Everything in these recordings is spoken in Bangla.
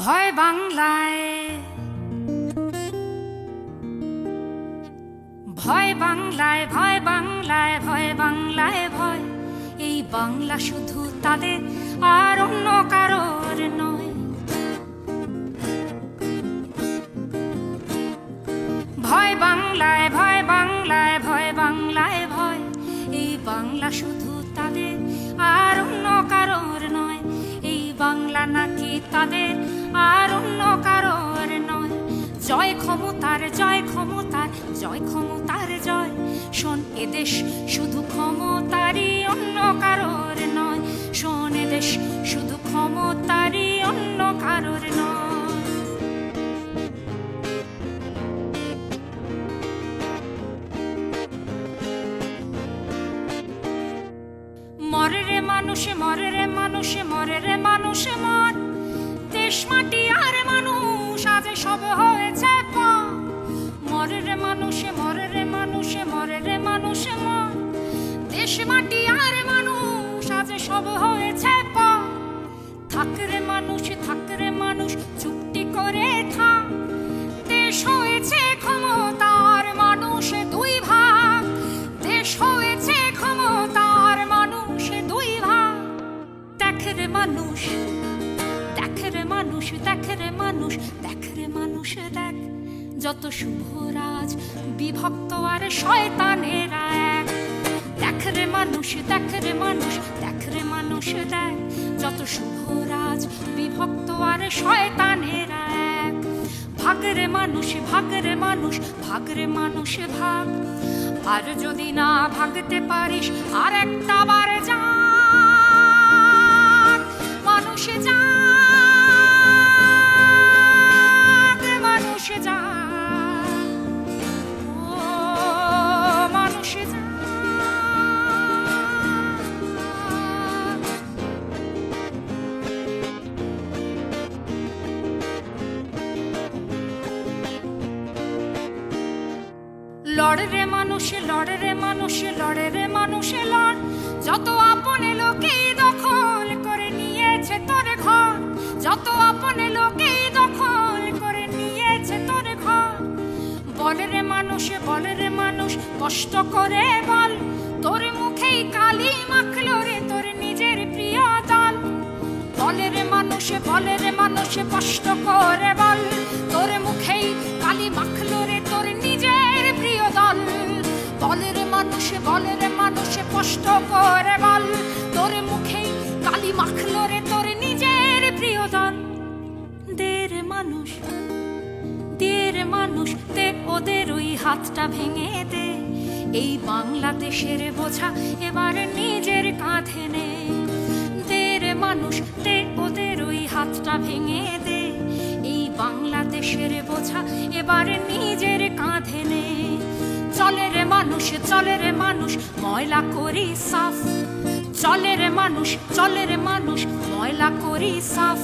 ভয় বাংলায়। ভয় বাংলায় ভয় বাংলায় ভয় বাংলায় ভয়। এই বাংলা শুধু তাদের আর অন্য কারোর নয়। ভয় বাংলায় ভয় বাংলায় ভয় বাংলায় ভয়। এই বাংলা শুধু তাদের আর অন্য কারোর নয়। এই বাংলা নাকি তাদের আর অন্য কারোর নয়। জয় ক্ষমতার জয় ক্ষমতার জয় ক্ষমতার জয়। শোন এদেশ শুধু ক্ষমতারই অন্য কারোর নয়। শোন এদেশ শুধু ক্ষমতারই অন্য কারোর নয়। মরে রে মানুষে, মরে রে মানুষে, মরে রে মানুষে মর। দেশ, মাটি আর মানুষ, আজ সব হয়েছে পর মরে রে মানুষে মরে রে মানুষে মরে রে মানুষে মর। দেশ, মাটি আর মানুষ, আজ সব হয়েছে পর থাক রে মানুষ থাক রে মানুষ চুপটি করে থাক। দেশ হয়েছে ক্ষমতার মানুষ দুই ভাগ। দেশ হয়েছে ক্ষমতার মানুষ দুই ভাগ। দেখ রে মানুষ মানুষ, দেখ রে মানুষ, দেখ রে মানুষ, দেখ। যত শুভরাজ বিভক্ত আর শয়তানেরা এক। দেখ রে মানুষ, দেখ রে মানুষ, দেখ রে মানুষ, দেখ। যত শুভরাজ বিভক্ত আর শয়তানেরা এক। ভাগ রে মানুষ, ভাগ রে মানুষ, ভাগ রে মানুষ, ভাগ। আর যদি না ভাগতে পারিস, আর একটা বার যা মানুষ যাক লড়ে রে মানুষে, লড়ে রে মানুষে, লড়ে রে মানুষে, লড়। যত আপনে লোকেই দখল করে নিয়েছে তোর ঘর, যত আপনে লোকেই দখল করে নিয়েছে তোর ঘর। বলে রে মানুষে, বলে রে মানুষ, কষ্ট করে বল। তোর মুখেই কালি মাখলো রে তোর নিজের প্রিয় দল। বলে রে মানুষে, বলে রে মানুষে, কষ্ট করে বল। তোর মুখেই কালি মাখলো মানুষে বলে রে মানুষে কষ্ট করে বল, তোর মুখেই কালি মাখলো রে তোর নিজের প্রিয় দল দে মানুষ দে রে মানুষ, দে ওদের ওই হাতটা ভেঙে দে। এই বাংলাদেশের বোঝা এবার নিজের কাঁধে নে। দে রে মানুষ, দে ওদের ওই হাতটা ভেঙে দে। এই বাংলাদেশের বোঝা এবার নিজের কাঁধে নে। চলে রে মানুষ, চলে রে মানুষ, ময়লা করি সাফ। চলে রে মানুষ, চলে রে মানুষ, ময়লা করি সাফ।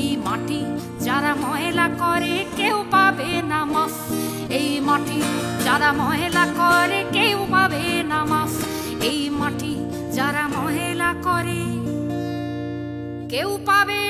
এই মাটি যারা ময়লা করে, কেউ পাবে না মাফ। এই মাটি যারা ময়লা করে, কেউ পাবে না মাফ। এই মাটি যারা ময়লা করে, কেউ পাবে